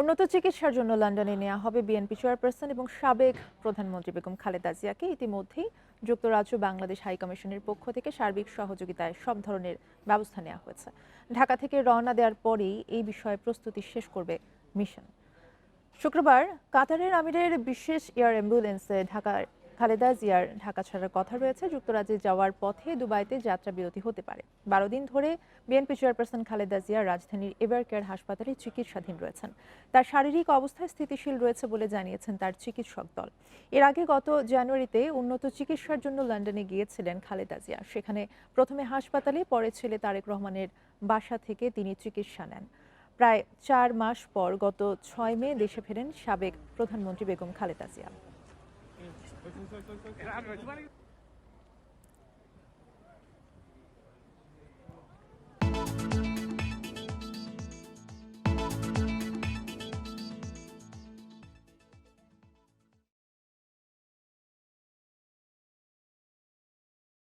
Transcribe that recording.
উন্নত চিকিৎসার জন্য লন্ডনে নেওয়া হবে বিএনপি চেয়ারপারসন এবং সাবেক প্রধানমন্ত্রী বেগম খালেদা জিয়াকে। ইতিমধ্যেই যুক্তরাজ্য বাংলাদেশ হাইকমিশনের পক্ষ থেকে সার্বিক সহযোগিতায় সব ধরনের ব্যবস্থা নেওয়া হয়েছে। ঢাকা থেকে রওনা দেওয়ার পরেই এই বিষয়ে প্রস্তুতি শেষ করবে মিশন। শুক্রবার কাতারের আমিরের বিশেষ এয়ার অ্যাম্বুলেন্সে ঢাকার খালেদা জিয়ার ঢাকা ছাড়ার কথা রয়েছে। যুক্তরাজ্যে যাওয়ার পথে দুবাইতে যাত্রা বিরতি হতে পারে। বারো দিন ধরে বিএনপি চেয়ারপারসন খালেদা জিয়া রাজধানীর এভার কেয়ার হাসপাতালে চিকিৎসাধীন রয়েছেন। তার শারীরিক অবস্থা স্থিতিশীল রয়েছে বলে জানিয়েছেন তার চিকিৎসক দল। এর আগে গত জানুয়ারিতে উন্নত চিকিৎসার জন্য লন্ডনে গিয়েছিলেন খালেদা জিয়া। সেখানে প্রথমে হাসপাতালে, পরে ছেলে তারেক রহমানের বাসা থেকে তিনি চিকিৎসা নেন। প্রায় চার মাস পর গত ছয় মে দেশে ফেরেন সাবেক প্রধানমন্ত্রী বেগম খালেদা জিয়া। 嗯，对对对对对，来，来，来。